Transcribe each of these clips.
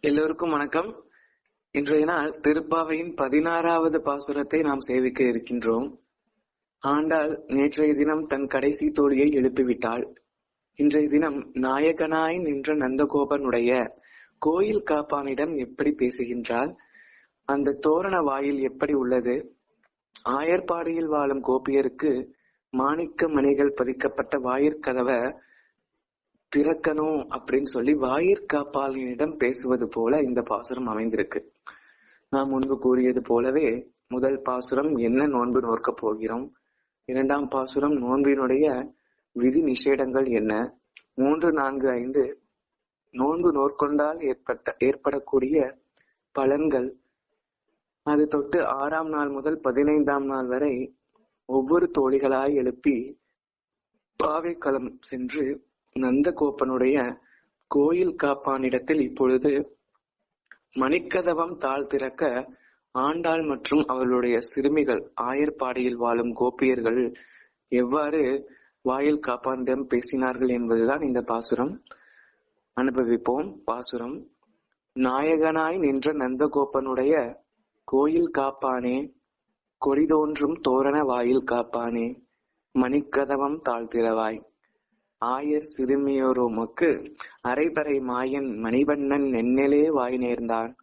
எல்லோருக்கும் வணக்கம். இன்றைய நாள் திருப்பாவையின் பதினாறாவது பாசுரத்தை நாம் சேவிக்க இருக்கின்றோம். ஆண்டாள் நேற்றைய தினம் தன் கடைசி தோழியை எழுப்பிவிட்டாள். இன்றைய தினம் நாயகனாய் நின்ற நந்தகோபனுடைய கோயில் காப்பானிடம் எப்படி பேசுகின்றாள்? அந்த தோரண வாயில் எப்படி உள்ளது? ஆயர்பாடியில் வாழும் கோபியருக்கு மாணிக்க மணிகள் பதிக்கப்பட்ட வாயிற்கதவை திறக்கணும் அப்படின்னு சொல்லி வாயிற்காப்பாளனிடம் பேசுவது போல இந்த பாசுரம் அமைந்திருக்கு. நாம் முன்பு கூறியது போலவே முதல் பாசுரம் என்ன நோன்பு நோக்க போகிறோம்? இரண்டாம் பாசுரம் நோன்பினுடைய விதி நிஷேடங்கள் என்ன? மூன்று நான்கு ஐந்து நோன்பு நோற்கொண்டால் ஏற்பட்ட ஏற்படக்கூடிய பலன்கள். அது தொட்டு ஆறாம் நாள் முதல் பதினைந்தாம் நாள் வரை ஒவ்வொரு தோழிகளாய் எழுப்பி பாவைக்களம் சென்று நந்தகோப்பனுடைய கோயில் காப்பானிடத்தில் இப்பொழுது மணிக்கதவம் தாழ் திறக்க ஆண்டாள் மற்றும் அவளுடைய சிறுமிகள் ஆயர்பாடியில் வாழும் கோபியர்கள் எவ்வாறு வாயில் காப்பானிடம் பேசினார்கள் என்பதுதான் இந்த பாசுரம். அனுபவிப்போம். பாசுரம். நாயகனாய் நின்ற நந்தகோப்பனுடைய கோயில் காப்பானே கொடிதோன்றும் தோரண வாயில் காப்பானே மணிக்கதவம் தாழ்த்திரவாய் ஆயர் சிறுமியோருமக்கு அரைபறை மாயன் மணிவண்ணன் நென்னலே வாய் நேர்ந்தான்.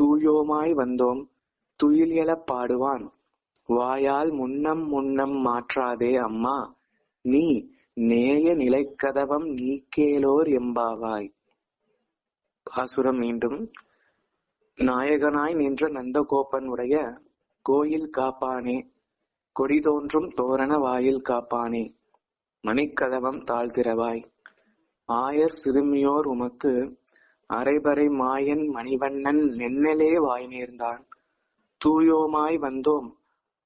தூயோமாய் வந்தோம் துயில் எழப் பாடுவான். வாயால் முன்னம் முன்னம் மாற்றாதே அம்மா நீ நேய நிலைக்கதவம் நீக்கேலோர் எம்பாவாய். பாசுரம் மீண்டும் நாயகனாய் நின்ற நந்தகோபன் உடைய கோயில் காப்பானே கொடி தோன்றும் தோரண வாயில் காப்பானே. மணிக்கதவம் தாழ்த்திரவாய் ஆயர் சிறுமியோர் உமக்கு அரைபறை மாயன் மணிவண்ணன் நென்னலே வாய் நேர்ந்தான். தூயோமாய் வந்தோம்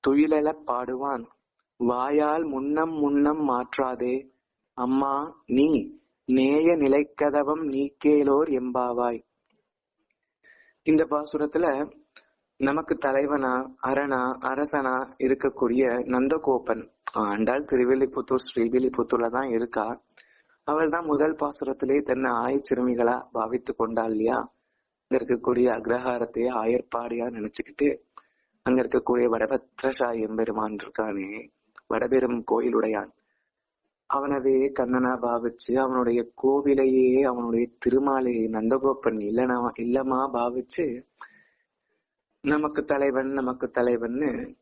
துயிலெழப் பாடுவான். வாயால் முன்னம் முன்னம் மாற்றாதே. அம்மா நீ நேய நிலைக்கதவம் நீக்கேலோர் எம்பாவாய். இந்த பாசுரத்துல நமக்கு தலைவனா அரணா அரசனா இருக்கக்கூடிய நந்தகோபன். ஆண்டாள் திருவில்லிபுத்தூர் ஸ்ரீவில்லிபுத்தூர்ல தான் இருக்கா? அவள் தான் முதல் பாசுரத்திலே தன்னை ஆய சிறுமிகளா பாவித்து கொண்டாள் இல்லையா? அங்க இருக்கக்கூடிய அக்ரஹாரத்தையே ஆயர்பாடியா நினைச்சுக்கிட்டு அங்க இருக்கக்கூடிய வடபத்ரஷா எம்பெருமான் இருக்கானே வடபெரும் கோயிலுடையான். அவனவே கண்ணனா பாவிச்சு அவனுடைய கோவிலையே அவனுடைய திருமாலையை நந்தகோப்பன் இல்லனா இல்லமா பாவிச்சு நமக்கு தலைவன் நமக்கு தலைவன்னு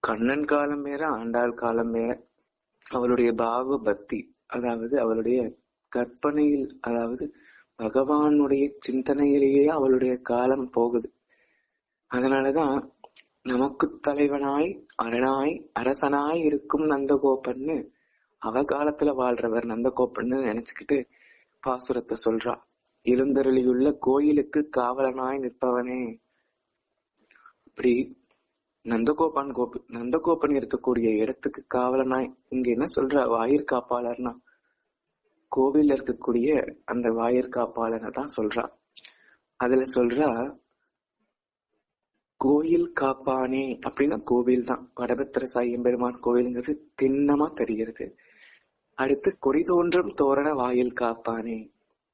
கண்ணன் காலம் வேற ஆண்டாள் காலம் வேற. அவளுடைய பாவ பக்தி அதாவது அவளுடைய கற்பனையில் அதாவது பகவானுடைய சிந்தனையிலேயே அவளுடைய காலம் போகுது. அதனாலதான் நமக்கு தலைவனாய் அரணாய் அரசனாய் இருக்கும் நந்தகோபன்னு அவ காலத்துல வாழ்றவர் நந்தகோபன்னு நினைச்சுக்கிட்டு பாசுரத்தை சொல்றா. எழுந்தருளியுள்ள கோயிலுக்கு காவலனாய் நிற்பவனே. இப்படி நந்தகோபான் கோபி நந்தகோபன் இருக்கக்கூடிய இடத்துக்கு காவலனாய் இங்க என்ன சொல்ற? வாயிற் காப்பாளர்னா கோவில்ல இருக்கக்கூடிய அந்த வாயிற் காப்பாளனை தான் சொல்றா. அதுல சொல்றா கோயில் காப்பானே அப்படின்னா கோவில் தான். வடபத்திர சாயம்பெருமான் கோவிலுங்கிறது திண்ணமா தெரிகிறது. அடுத்து கொடி தோன்றும் தோரண வாயில் காப்பானே.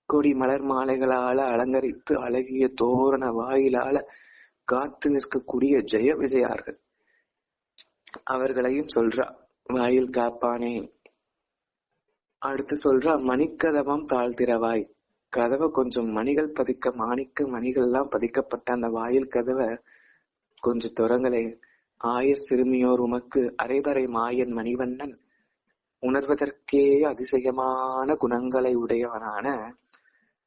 கொடி மலர் மாலைகளால அலங்கரித்து அழகிய தோரண வாயிலால காத்து நிற்கக்கூடிய ஜெய விஜயார்கள் அவர்களையும் சொல்றா வாயில் காப்பானே. அடுத்து சொல்றா மணிக்கதவம் தாழ்த்திரவாய் கதவை கொஞ்சம் மணிகள் பதிக்க மாணிக்க மணிகள் எல்லாம் பதிக்கப்பட்ட அந்த வாயில் கதவை கொஞ்சம் துறங்களே. ஆயர் சிறுமியோர் உமக்கு அரைபறை மாயன் மணிவண்ணன். உணர்வதற்கே அதிசயமான குணங்களை உடையவனான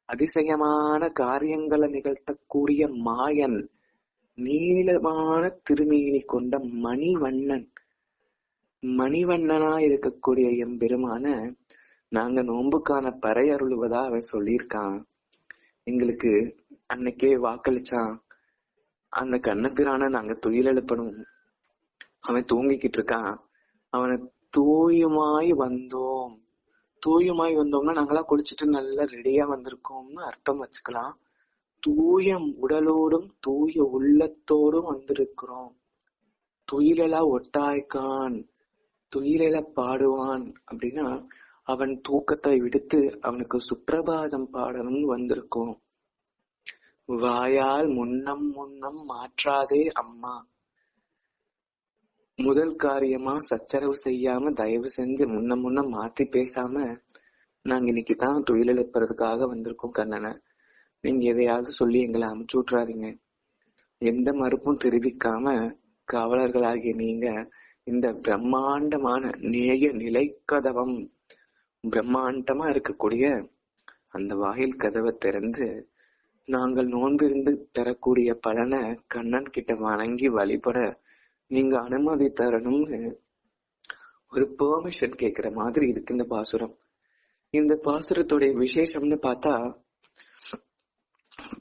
அதிசயமான காரியங்களை நிகழ்த்தக்கூடிய மாயன். நீளமான திருமேனி கொண்ட மணிவண்ணன். மணிவண்ணனா இருக்கக்கூடிய எம்பெருமான நாங்க நோன்புக்கான பறை அருளுவதா அவன் சொல்லியிருக்கான். எங்களுக்கு அன்னைக்கே வாக்களிச்சான். அந்த கண்ணப்பிரான நாங்க துயில் எழுப்பணும். அவன் தூங்கிக்கிட்டு இருக்கான். அவனை தூயுமாய் வந்தோம். தூயுமாய் வந்தோம்னா நாங்களா குளிச்சுட்டு நல்லா ரெடியா வந்திருக்கோம்னு அர்த்தம் வச்சுக்கலாம். தூய உடலோடும் தூய உள்ளத்தோடும் வந்திருக்கிறோம். துயிலெல்லாம் ஒட்டாய்க்கான் துயிலெல பாடுவான் அப்படின்னா அவன் தூக்கத்தை விடுத்து அவனுக்கு சுப்பிரபாதம் பாடணும்னு வந்திருக்கோம். வாயால் முன்னம் முன்னம் மாற்றாதே அம்மா. முதல் காரியமா சச்சரவு செய்யாம தயவு செஞ்சு முன்ன முன்ன மாத்தி பேசாம நாங்க இன்னைக்கு தான் தொழில் வந்திருக்கோம் கண்ணனை. நீங்க எதையாவது சொல்லி எங்களை அமுச்சு விட்றாதீங்க எந்த மறுப்பும் தெரிவிக்காம காவலர்களாகிய நீங்க இந்த பிரம்மாண்டமான நேய நிலைக்கதவம் பிரம்மாண்டமா இருக்கக்கூடிய அந்த வாயில் கதவை திறந்து நாங்கள் நோன்பிருந்து பெறக்கூடிய பலனை கண்ணன் கிட்ட வணங்கி வழிபட நீங்க அனுமதி தரணும்னு ஒரு பெர்மிஷன் கேக்குற மாதிரி இருக்கு இந்த பாசுரம். இந்த பாசுரத்துடைய விசேஷம்னு பார்த்தா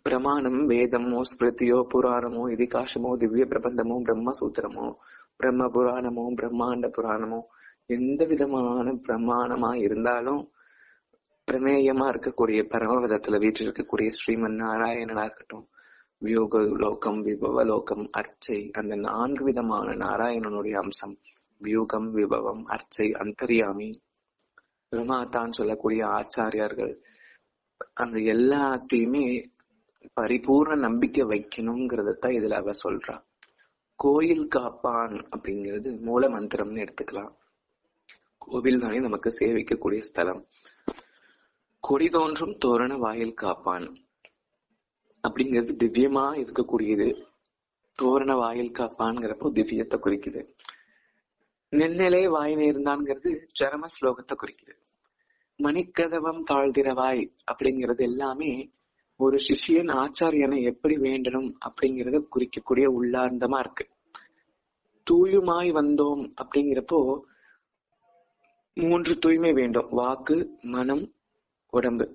பிரமாணம் வேதமோ ஸ்மிருதியோ புராணமோ இதிகாசமோ திவ்ய பிரபந்தமோ பிரம்மசூத்திரமோ பிரம்ம புராணமோ பிரம்மாண்ட புராணமோ எந்த விதமான பிரமாணமா இருந்தாலும் பிரமேயமா இருக்கக்கூடிய பரமபதத்துல வீட்டில் இருக்கக்கூடிய ஸ்ரீமன் நாராயணனா இருக்கட்டும் வியோக லோகம் விபவ லோகம் அர்ச்சை அந்த நான்கு விதமான நாராயணனுடைய அம்சம் வியூகம் விபவம் அர்ச்சை அந்தரியாமி பிரமாத்தான் சொல்லக்கூடிய ஆச்சாரியார்கள் அந்த எல்லாத்தையுமே பரிபூர்ண நம்பிக்கை வைக்கணுங்கிறத தான் இதுல அவ சொல்றா. கோயில் காப்பான் அப்படிங்கிறது மூல மந்திரம்னு எடுத்துக்கலாம். கோவில் தானே நமக்கு சேவிக்கக்கூடிய ஸ்தலம். கொடி தோன்றும் தோரண வாயில் காப்பான் அப்படிங்கிறது திவ்யமா இருக்கக்கூடியது. தோரண வாயில் காப்பான்ங்கிறப்போ திவ்யத்தை குறிக்குது. நெல்நிலை வாய் நேர்ந்தான்ங்கிறது சரம ஸ்லோகத்தை குறிக்குது. மணிக்கதவம் தாழ்திரவாய் அப்படிங்கிறது எல்லாமே ஒரு சிஷியன் ஆச்சாரியனை எப்படி வேண்டணும் அப்படிங்கறத குறிக்கக்கூடிய உள்ளார்ந்தமா இருக்கு. தூயுமாய் வந்தோம் அப்படிங்கிறப்போ மூன்று தூய்மை வேண்டும். வாக்கு மனம் உடம்பு.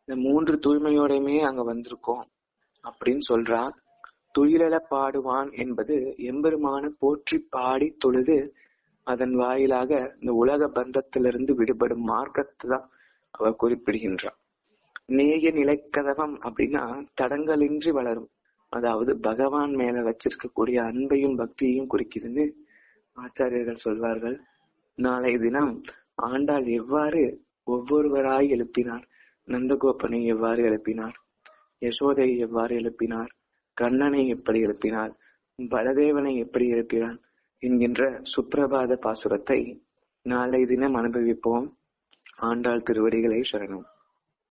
இந்த மூன்று தூய்மையோடையுமே அங்க வந்திருக்கோம் அப்படின்னு சொல்றா. துயிலல பாடுவான் என்பது எம்பெருமான போற்றி பாடி தொழுது அதன் வாயிலாக இந்த உலக பந்தத்திலிருந்து விடுபடும் மார்க்கத்தை தான் அவர் குறிப்பிடுகின்றார் நேய நிலைக்கதவம் அப்படின்னா தடங்களின்றி வளரும். அதாவது பகவான் மேல வச்சிருக்கக்கூடிய அன்பையும் பக்தியையும் குறிக்கிறது ஆச்சாரியர்கள் சொல்வார்கள். நாளை தினம் ஆண்டாள் எவ்வாறு ஒவ்வொருவராய் எழுப்பினார்? நந்தகோபனை எவ்வாறு எழுப்பினார்? யசோதையை எவ்வாறு எழுப்பினார்? கண்ணனை எப்படி எழுப்பினார்? பலதேவனை எப்படி எழுப்பினார்? என்கின்ற சுப்பிரபாத பாசுரத்தை நாளை தினம் அனுபவிப்போம். ஆண்டாள் திருவடிகளை சரணம்.